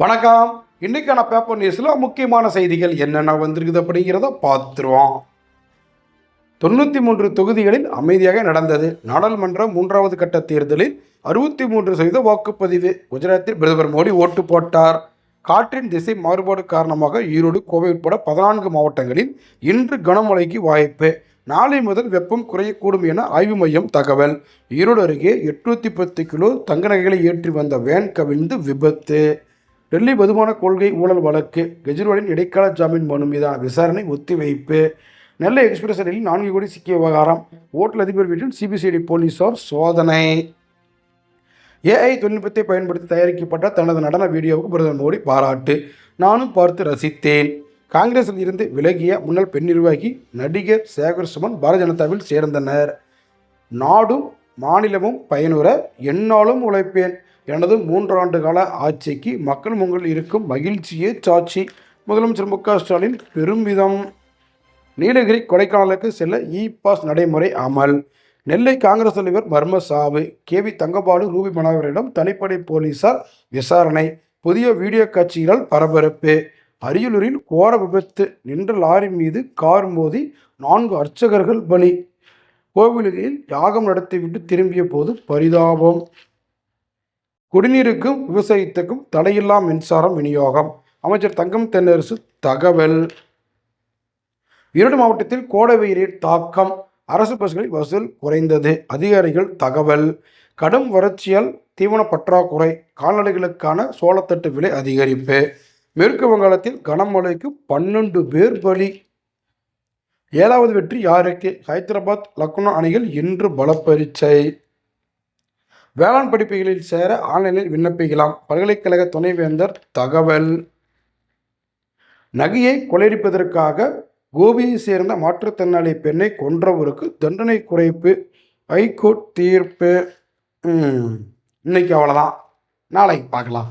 வணக்கம். இன்னைக்கான பேப்பர் நியூஸில் முக்கியமான செய்திகள் என்னென்ன வந்திருக்குது அப்படிங்கிறத பார்த்துருவோம். தொண்ணூற்றி மூன்று தொகுதிகளில் அமைதியாக நடந்தது. நாடாளுமன்ற மூன்றாவது கட்ட தேர்தலில் அறுபத்தி மூன்று சதவீத வாக்குப்பதிவு. குஜராத்தில் பிரதமர் மோடி ஓட்டு போட்டார். காற்றின் திசை மாறுபாடு காரணமாக ஈரோடு கோவை உட்பட பதினான்கு மாவட்டங்களில் இன்று கனமழைக்கு வாய்ப்பு. நாளை முதல் வெப்பம் குறையக்கூடும் என ஆய்வு மையம் தகவல். ஈரோடு அருகே எட்நூற்றி பத்து கிலோ தங்க நகைகளை ஏற்றி வந்த வேன் கவிழ்ந்து விபத்து. டெல்லி வருமான கொள்கை ஊழல் வழக்கு. கெஜ்ரிவாலின் இடைக்கால ஜாமீன் மனு மீதான விசாரணை ஒத்திவைப்பு. நெல்லை எக்ஸ்பிரஸ் ரயிலில் நான்கு கோடி சிக்கிய விவகாரம். ஓட்டல் அதிபர் வீட்டில் சிபிசிஐடி போலீசார் சோதனை. ஏஐ தொழில்நுட்பத்தை பயன்படுத்தி தயாரிக்கப்பட்ட தனது நடன வீடியோவுக்கு பிரதமர் மோடி பாராட்டு. நானும் பார்த்து ரசித்தேன். காங்கிரஸில் இருந்து விலகிய முன்னாள் பெண் நிர்வாகி நடிகர் சேகர் சுமன் பாரதிய ஜனதாவில் சேர்ந்தனர். நாடும் மாநிலமும் பயனுற என்னாலும் உழைப்பேன். எனது மூன்றாண்டு கால ஆட்சிக்கு மக்கள் முன்கள் இருக்கும் மகிழ்ச்சியே சாட்சி. முதலமைச்சர் மு க ஸ்டாலின் பெருமிதம் நீலகிரி கொடைக்கானலுக்கு செல்ல இ பாஸ் நடைமுறை அமல். நெல்லை காங்கிரஸ் தலைவர் மர்ம சாவு கே வி தங்கபாலு ரூபி மனோகரிடம் தனிப்படை போலீசார் விசாரணை. புதிய வீடியோ காட்சிகளால் பரபரப்பு. அரியலூரில் கோர விபத்து நின்ற லாரி மீது கார் மோதி நான்கு அர்ச்சகர்கள் பலி. கோவில்களில் யாகம் நடத்திவிட்டு திரும்பிய போது பரிதாபம். குடிநீருக்கும் விவசாயத்துக்கும் தடையில்லா மின்சாரம் விநியோகம். அமைச்சர் தங்கம் தென்னரசு தகவல். ஈரோடு மாவட்டத்தில் கோடை வெயிலின் தாக்கம். அரசு பஸ்களில் வசூல் குறைந்தது. அதிகாரிகள் தகவல். கடும் வறட்சியால் தீவன பற்றாக்குறை. கால்நடைகளுக்கான சோளத்தட்டு விலை அதிகரிப்பு. மேற்கு வங்காளத்தில் கனமழைக்கு பன்னெண்டு பேர் பலி. ஏழாவது வெற்றி யாருக்கு? ஹைதராபாத் லக்னோ அணிகள் இன்று பலப்பரீட்சை வேளாண் படிப்புகளில் சேர ஆன்லைனில் விண்ணப்பிக்கலாம். பல்கலைக்கழக துணைவேந்தர் தகவல். நகையை கொள்ளையடிப்பதற்காக கோபியை சேர்ந்த மாற்றுத்திறனாளி பெண்ணை கொன்றவருக்கு தண்டனை குறைப்பு ஹைகோர்ட் தீர்ப்பு. இன்னைக்கு அவ்வளோதான் நாளைக்கு பார்க்கலாம்.